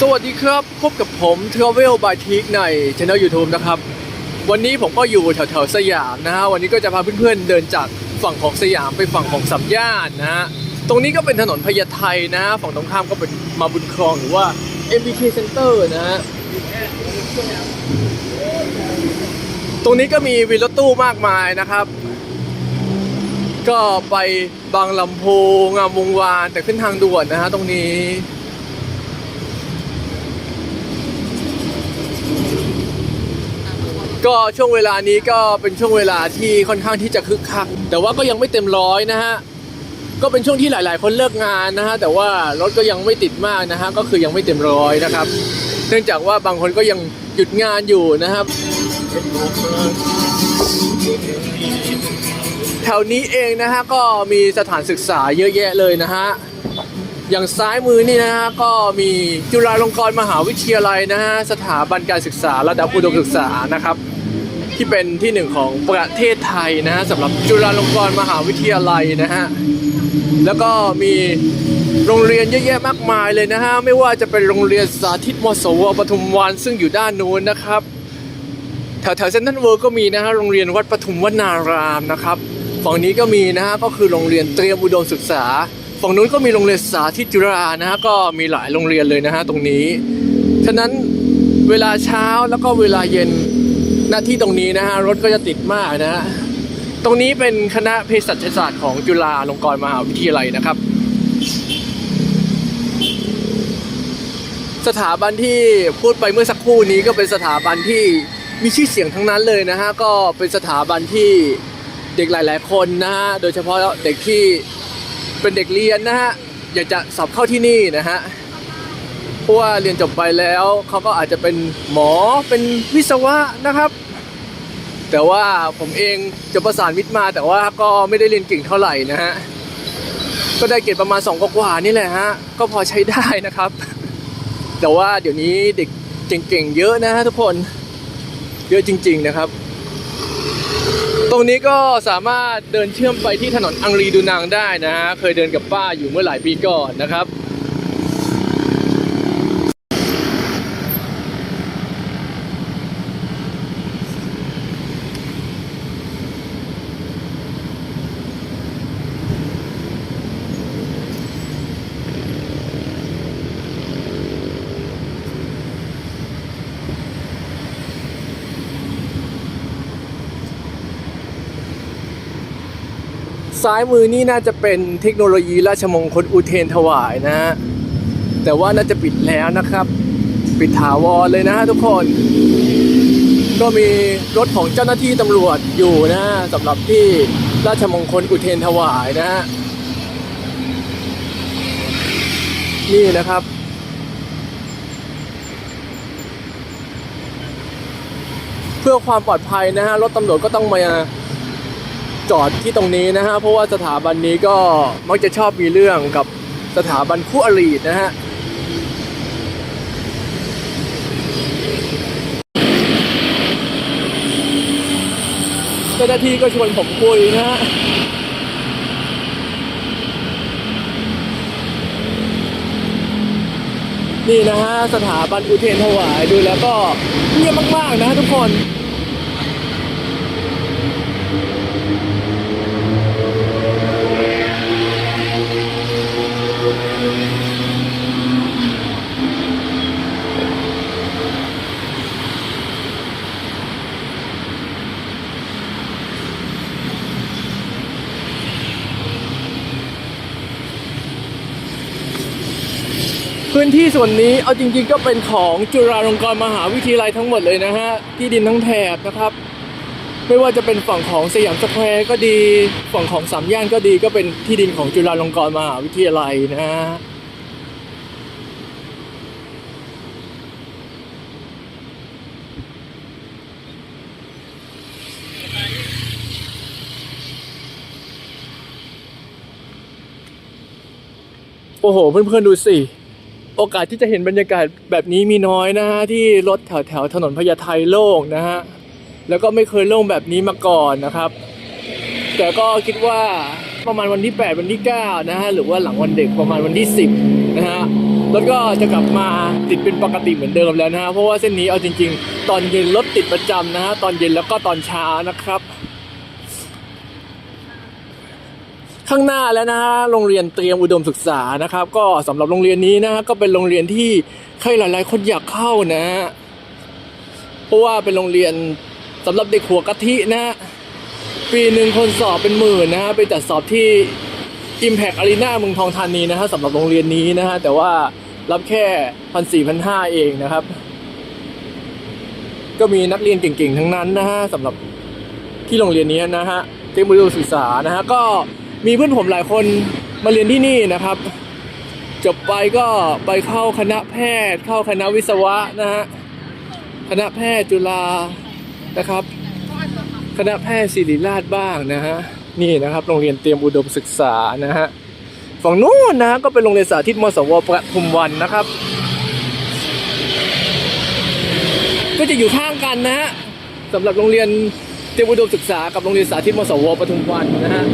สวัสดีครับ พบกับผม Travel by t i k ใน Channel YouTube นะครับ วันนี้ผมก็อยู่แถวๆสยามนะฮะ วันนี้ก็จะพาเพื่อนๆเดินจากฝั่งของสยามไปฝั่งของสัมย่านนะฮะ ตรงนี้ก็เป็นถนนพญาไทนะฮะฝั่งตรงข้ามก็เป็นมาบุญครองหรือว่า MBK Center นะฮะ ตรงนี้ก็มีวินรถตู้มากมายนะครับ ก็ไปบางลำโพูงามวงวานแต่ขึ้นทางด่วนนะฮะตรงนี้ ก็ช่วงเวลานี้ก็เป็นช่วงเวลาที่ค่อนข้างที่จะคึกคัก แต่ว่าก็ยังไม่เต็มร้อยนะฮะก็เป็นช่วงที่หลาย ๆ คนเลิกงานนะฮะแต่ว่ารถก็ยังไม่ติดมากนะฮะก็คือยังไม่เต็มร้อยนะครับ เนื่องจากว่าบางคนก็ยังหยุดงานอยู่นะครับแถวนี้เองนะฮะก็มีสถานศึกษาเยอะแยะเลยนะฮะอย่างซ้ายมือนี่นะฮะก็มีจุฬาลงกรณ์มหาวิทยาลัยนะฮะสถาบันการศึกษาระดับอุดมศึกษานะครับ ที่เป็นที่หนึ่งของประเทศไทยนะฮะสำหรับจุฬาลงกรณ์มหาวิทยาลัยนะฮะแล้วก็มีโรงเรียนเยอะแยะมากมายเลยนะฮะไม่ว่าจะเป็นโรงเรียนสาธิตมสวปทุมวันซึ่งอยู่ด้านนู้นนะครับแถวแถวเซนทรัลเวิร์ก็มีนะฮะโรงเรียนวัดปทุมวนารามนะครับฝั่งนี้ก็มีนะฮะก็คือโรงเรียนเตรียมอุดมศึกษา ฝั่งนู้นก็มีโรงเรียนสาธิตจุฬานะฮะก็มีหลายโรงเรียนเลยนะฮะตรงนี้ ฉะนั้นเวลาเช้าแล้วก็เวลาเย็น หน้าที่ตรงนี้นะฮะรถก็จะติดมากนะฮะตรงนี้เป็นคณะเภสัชศาสตร์ของจุฬาลงกรณ์มหาวิทยาลัยนะครับ สถาบันที่พูดไปเมื่อสักครู่นี้ก็เป็นสถาบันที่มีชื่อเสียงทั้งนั้นเลยนะฮะก็เป็นสถาบันที่เด็กหลาย ๆ คนนะฮะโดยเฉพาะเด็กที่เป็นเด็กเรียนนะฮะอยากจะสอบเข้าที่นี่นะฮะ เพราะว่าเรียนจบไปแล้วเขาก็อาจจะเป็นหมอเป็นวิศวะนะครับ แต่ว่าผมเองจบประสานมิตรมาแต่ว่าก็ไม่ได้เรียนเก่งเท่าไหร่นะฮะก็ได้เกรดประมาณ2กว่านี่แหละฮะก็พอใช้ได้นะครับ แต่ว่าเดี๋ยวนี้เด็กเก่งๆเยอะนะฮะทุกคนเยอะจริง ๆนะครับ ตรงนี้ก็สามารถเดินเชื่อมไปที่ถนนอังรีดูนางได้นะฮะเคยเดินกับป้าอยู่เมื่อหลายปีก่อนนะครับ ซ้ายมือนี่น่าจะเป็นเทคโนโลยีราชมงคลอุเทนถวายนะฮะแต่ว่าน่าจะปิดแล้วนะครับ ปิดถาวรเลยนะฮะทุกคน ก็มีรถของเจ้าหน้าที่ตำรวจอยู่นะฮะสำหรับที่ราชมงคลอุเทนถวายนะฮะนี่นะครับเพื่อความปลอดภัยนะฮะรถตำรวจก็ต้องมา จอดที่ตรงนี้นะฮะเพราะว่าสถาบันนี้ก็มักจะชอบมีเรื่องกับสถาบันคู่อรินะฮะเจ้าหน้าที่ก็ชวนผมคุยนะฮะนี่นะฮะสถาบันอุเทนถวายดูแล้วก็เงียบมากๆนะฮะทุกคน พื้นที่ส่วนนี้เอาจริงๆก็เป็นของจุฬาลงกรณ์มหาวิทยาลัยทั้งหมดเลยนะฮะ ที่ดินทั้งแถบนะครับ ไม่ว่าจะเป็นฝั่งของสยามสแควร์ก็ดี ฝั่งของสามย่านก็ดีก็เป็นที่ดินของจุฬาลงกรณ์มหาวิทยาลัยนะโอ้โห เพื่อนๆดูสิ โอกาสที่จะเห็นบรรยากาศแบบนี้มีน้อยนะฮะ ที่รถแถวแถวถนนพญาไทโล่งนะฮะ แล้วก็ไม่เคยล่งแบบนี้มาก่อนนะครับ แต่ก็คิดว่าประมาณวันที่ 8 วันที่ 9 นะฮะ หรือว่าหลังวันเด็กประมาณวันที่ 10 นะฮะรถก็จะกลับมาติดเป็นปกติเหมือนเดิมแล้วนะฮะ เพราะว่าเส้นนี้เอาจริง ๆ ตอนเย็นรถติดประจำนะฮะ ตอนเย็นแล้วก็ตอนเช้านะครับ ข้างหน้าแล้วนะฮะ โรงเรียนเตรียมอุดมศึกษานะครับ ก็สำหรับโรงเรียนนี้นะฮะ ก็เป็นโรงเรียนที่ใครหลาย ๆ คนอยากเข้านะฮะ เพราะว่าเป็นโรงเรียน สำหรับเด็กหัวกะทินะฮะปีหนึ่งคนสอบเป็นหมื่นนะฮะไปจัดสอบที่ Impact Arena เมืองทองธานีนะฮะสำหรับโรงเรียนนี้นะฮะแต่ว่ารับแค่พันสี่พันห้าเองนะครับ ก็มีนักเรียนเก่งๆ ทั้งนั้นนะฮะสำหรับที่โรงเรียนนี้นะฮะเทคโนโลยีศึกษานะฮะก็มีเพื่อนผมหลายคนมาเรียนที่นี่นะครับ จบไปก็ไปเข้าคณะแพทย์ เข้าคณะวิศวะนะฮะคณะแพทย์จุฬา นะครับ คณะแพทย์ศิริราชบ้างนะฮะนี่นะครับโรงเรียนเตรียมอุดมศึกษานะฮะฝั่งนู้นนะก็เป็นโรงเรียนสาธิตมสวประทุมวันนะครับ ก็จะอยู่ข้างกันนะฮะสำหรับโรงเรียนเตรียมอุดมศึกษากับโรงเรียนสาธิตมสวปทุมวันนะฮะ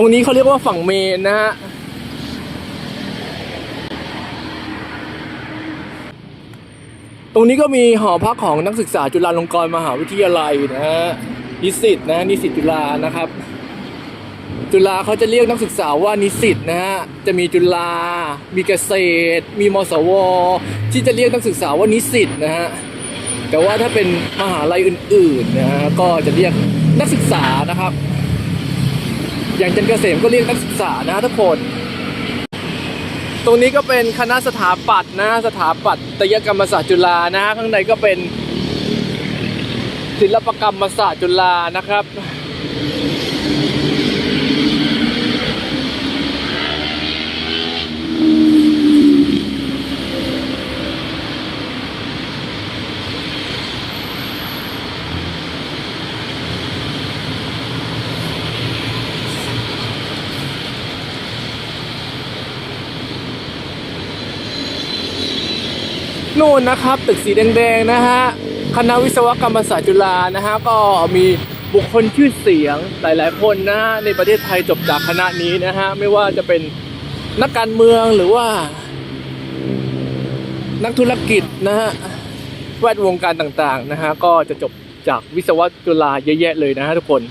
ตรงนี้เขาเรียกว่าฝั่งเมนนะฮะตรงนี้ก็มีหอพักของนักศึกษาจุฬาลงกรณ์มหาวิทยาลัยนะฮะนิสิตนะนิสิตจุฬานะครับ จุฬาเขาจะเรียกนักศึกษาว่านิสิตนะฮะจะมีจุฬามีเกษตร มีมสว ที่จะเรียกนักศึกษาว่านิสิตนะฮะแต่ว่าถ้าเป็นมหาลัยอื่นๆนะฮะก็จะเรียกนักศึกษานะครับ อย่างจันเกษมก็เรียกนักศึกษานะทุกคน ตรงนี้ก็เป็นคณะสถาปัตย์นะสถาปัตยกรรมศาสตร์จุฬานะข้างในก็เป็นศิลปกรรมศาสตร์จุฬานะครับ นู่นนะครับ ตึกสีแดงๆนะฮะคณะวิศวกรรมศาสตร์จุฬานะฮะก็มีบุคคลชื่อเสียงหลายๆคนนะฮะในประเทศไทยจบจากคณะนี้นะฮะไม่ว่าจะเป็นนักการเมืองหรือว่า นักธุรกิจนะฮะแวดวงการต่างๆนะฮะก็จะจบจากวิศวะจุฬาเยอะแยะเลยนะฮะทุกคน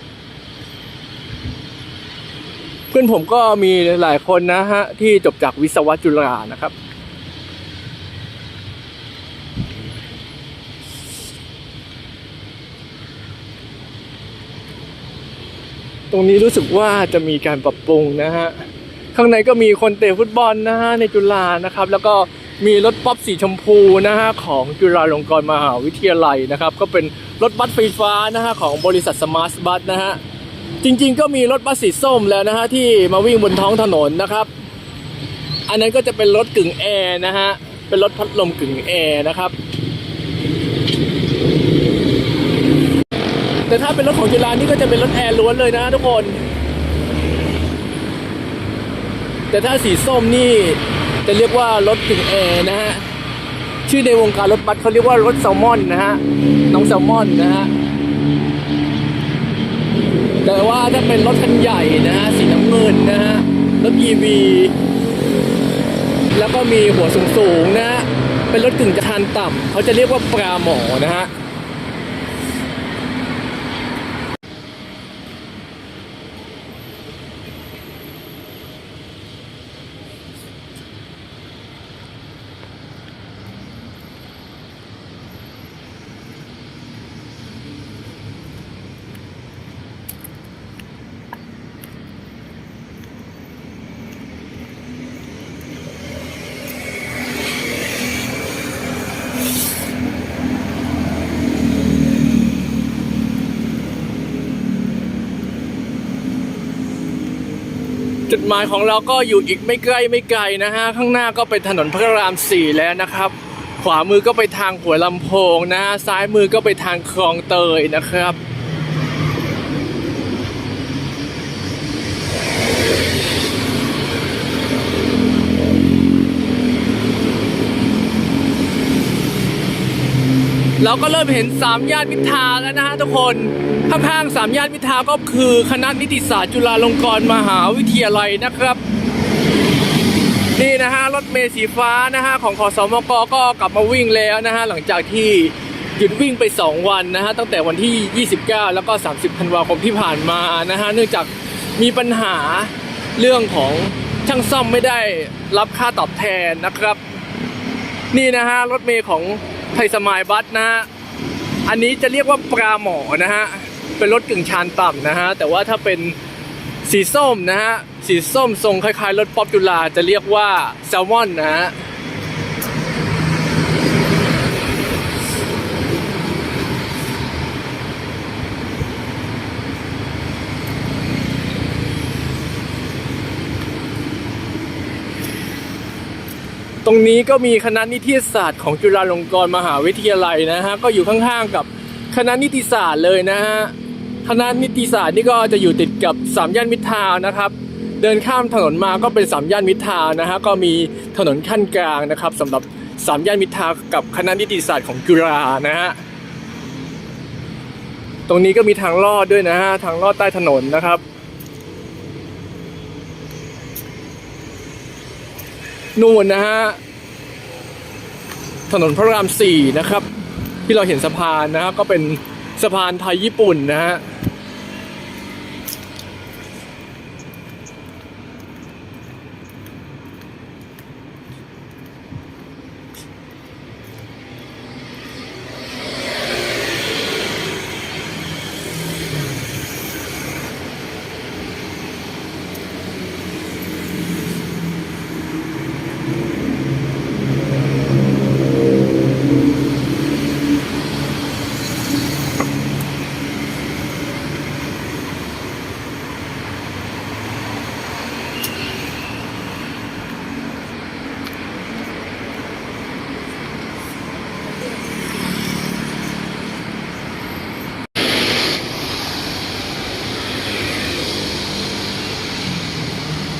เพื่อนผมก็มีหลายคนนะฮะที่จบจากวิศวะจุฬานะครับ รงนี้รู้สึกว่าจะมีการปรับปรุงนะฮะ ข้างในก็มีคนเตะฟุตบอลนะฮะในจุฬานะครับ แล้วก็มีรถป๊อปสีชมพูนะฮะของจุฬาลงกรณ์มหาวิทยาลัยนะครับ ก็เป็นรถบัสไฟฟ้านะฮะของบริษัทสมาร์ทบัสนะฮะ จริงๆ ก็มีรถบัสสีส้มแล้วนะฮะที่มาวิ่งบนท้องถนนนะครับ อันนั้นก็จะเป็นรถกึ่งแอร์นะฮะ เป็นรถพัดลมกึ่งแอร์นะครับ แต่ถ้าเป็นรถของจุฬานี่ก็จะเป็นรถแอร์ล้วนเลยนะทุกคน แต่ถ้าสีส้มนี่จะเรียกว่ารถกึ่งแอร์นะฮะ ชื่อในวงการรถบัสเขาเรียกว่ารถแซลมอนนะฮะ น้องแซลมอนนะฮะ แต่ว่าถ้าเป็นรถคันใหญ่นะฮะสีน้ำเงินนะฮะ รถ EV แล้วก็มีหัวสูงๆนะฮะ เป็นรถกึ่งกระทานต่ำเขาจะเรียกว่าปลาหมอนะฮะ จุดหมายของเราก็อยู่อีกไม่ใกล้ไม่ไกลนะฮะ ข้างหน้าก็เป็นถนนพระรามสี่แล้วนะครับ ขวามือก็ไปทางหัวลำโพงนะ ซ้ายมือก็ไปทางคลองเตยนะครับ เราก็เริ่มเห็นสามย่านมิทาแล้วนะฮะทุกคนข้างๆสามย่านมิทาก็คือคณะนิติศาสตร์จุฬาลงกรณ์มหาวิทยาลัยนะครับ นี่นะฮะรถเมล์สีฟ้านะฮะของขอสมกก็กลับมาวิ่งแล้วนะฮะหลังจากที่หยุดวิ่งไป 2 วันนะฮะตั้งแต่วันที่ 29 แล้วก็ 30ธันวาคมที่ผ่านมานะฮะเนื่องจากมีปัญหาเรื่องของช่างซ่อมไม่ได้รับค่าตอบแทนนะครับ นี่นะฮะรถเมล์ของ ไทยสมายบัสนะฮะ อันนี้จะเรียกว่าปลาหมอนะฮะ เป็นรถกึ่งชานต่ำนะฮะ แต่ว่าถ้าเป็นสีส้มนะฮะ สีส้มทรงคล้ายๆรถป๊อปจุฬาจะเรียกว่าแซลมอนนะฮะ ตรงนี้ก็มีคณะนิเทศศาสตร์ของจุฬาลงกรณ์มหาวิทยาลัยนะฮะก็อยู่ข้างๆกับคณะนิติศาสตร์เลยนะฮะคณะนิติศาสตร์นี่ก็จะอยู่ติดกับสามย่านมิตรทาวนะครับ เดินข้ามถนนมาก็เป็นสามย่านมิตรทาวนะฮะก็มีถนนขั้นกลางนะครับสำหรับสามย่านมิตรทาวกับคณะนิติศาสตร์ของจุฬานะฮะตรงนี้ก็มีทางลอดด้วยนะฮะทางลอดใต้ถนนนะครับ นู่นนะฮะถนนพระรามสี่นะครับ ที่เราเห็นสะพานนะฮะก็เป็นสะพานไทยญี่ปุ่นนะฮะ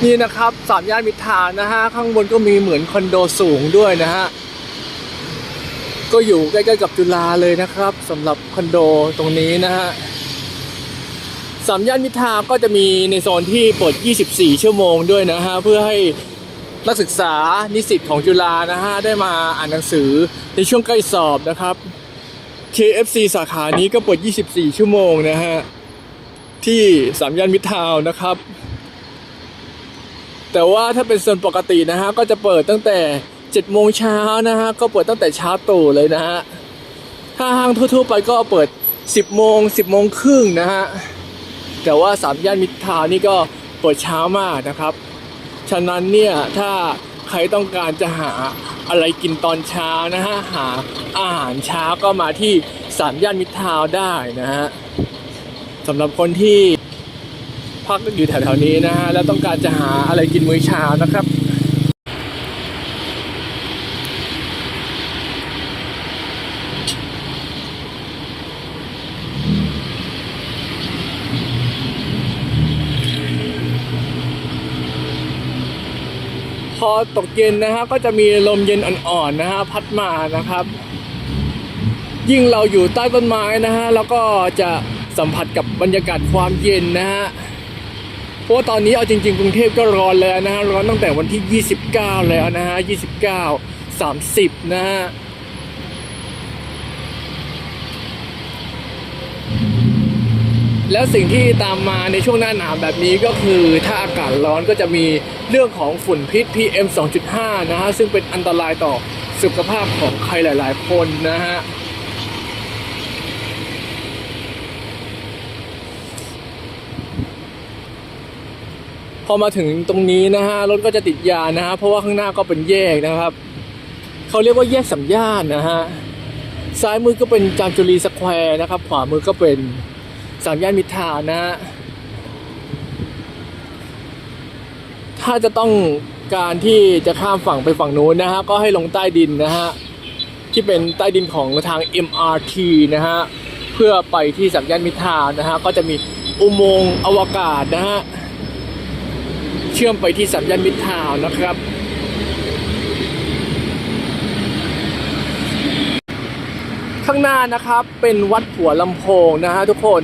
นี่นะครับสามย่านมิตรทานนะฮะข้างบนก็มีเหมือนคอนโดสูงด้วยนะฮะก็อยู่ใกล้ๆกับจุฬาเลยนะครับสำหรับคอนโดตรงนี้นะฮะสามย่านมิตรทานก็จะมีในโซนที่เปิด 24 ชั่วโมงด้วยนะฮะเพื่อให้นักศึกษานิสิตของจุฬานะฮะได้มาอ่านหนังสือในช่วงใกล้สอบนะครับ KFC สาขานี้ก็เปิด 24 ชั่วโมงนะฮะที่สามย่านมิตรทาวน์นะครับ แต่ว่าถ้าเป็นโซนปกตินะฮะก็จะเปิดตั้งแต่7โมงเช้านะฮะก็เปิดตั้งแต่เช้าตู่เลยนะฮะถ้าห้างทั่วๆไปก็เปิด 10โมง10โมงครึ่งนะฮะแต่ว่าสามย่านมิตรทาวน์นี่ก็เปิดเช้ามากนะครับ ฉะนั้นเนี่ยถ้าใครต้องการจะหาอะไรกินตอนเช้านะฮะหาอาหารเช้าก็มาที่สามย่านมิตรทาวน์ได้นะฮะสำหรับคนที่ พักอยู่แถวๆนี้นะฮะแล้วต้องการจะหาอะไรกินมื้อเช้านะครับพอตกเย็นนะฮะก็จะมีลมเย็นอ่อนๆนะฮะพัดมานะครับ ยิ่งเราอยู่ใต้ต้นไม้นะฮะแล้วก็จะสัมผัสกับบรรยากาศความเย็นนะฮะ เพราะตอนนี้เอาจริง ๆ กรุงเทพก็ร้อนแล้วนะฮะร้อนตั้งแต่วันที่ 29 แล้วนะฮะ 29 30 นะฮะแล้วสิ่งที่ตามมาในช่วงหน้าหนาวแบบนี้ก็คือถ้าอากาศร้อนก็จะมีเรื่องของฝุ่นพิษ PM 2.5 นะฮะ ซึ่งเป็นอันตรายต่อสุขภาพของใครหลาย ๆ คนนะฮะ พอมาถึงตรงนี้นะฮะรถก็จะติดยานะฮะเพราะว่าข้างหน้าก็เป็นแยกนะครับเขาเรียกว่าแยกสัมย่านนะฮะซ้ายมือก็เป็นจามจุรีสแควร์นะครับ ขวามือก็เป็นสามย่านมิทานะฮะถ้าจะต้องการที่จะข้ามฝั่งไปฝั่งนู้นนะฮะก็ให้ลงใต้ดินนะฮะที่เป็นใต้ดินของทาง MRT นะฮะเพื่อไปที่สามย่านมิทานะฮะก็จะมีอุโมงค์อวกาศนะฮะ เชื่อมไปที่สัญญาณมิตรทาวน์นะครับ ข้างหน้านะครับเป็นวัดหัวลำโพงนะฮะทุกคน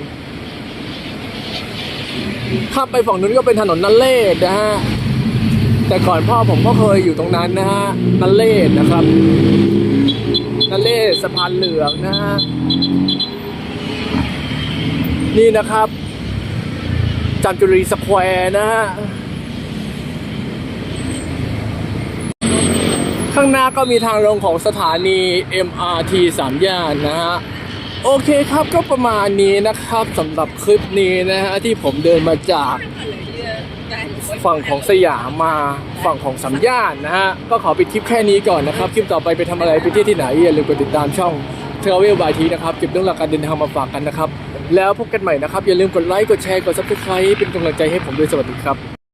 ข้ามไปฝั่งนู้นก็เป็นถนนนันเลศนะฮะแต่ก่อนพ่อผมก็เคยอยู่ตรงนั้นนะฮะนันเลศนะครับนันเลศสะพานเหลืองนะฮะนี่นะครับจามจุรีสแควร์นะฮะ ข้างหน้าก็มีทางลงของสถานี MRT สามย่านนะฮะโอเคครับก็ประมาณนี้นะครับสำหรับคลิปนี้นะฮะที่ผมเดินมาจากฝั่งของสยามมาฝั่งของสามย่านนะฮะก็ขอปิดคลิปแค่นี้ก่อนนะครับ คลิปต่อไปไปทำอะไรไปเที่ยวที่ไหนอย่าลืมกดติดตามช่อง Travel by T นะครับเก็บเรื่องราวการเดินทางมาฝากกันนะครับ แล้วพบกันใหม่นะครับ อย่าลืมกดไลค์กดแชร์กด Subscribe เป็นกำลังใจให้ผมด้วยสวัสดีครับ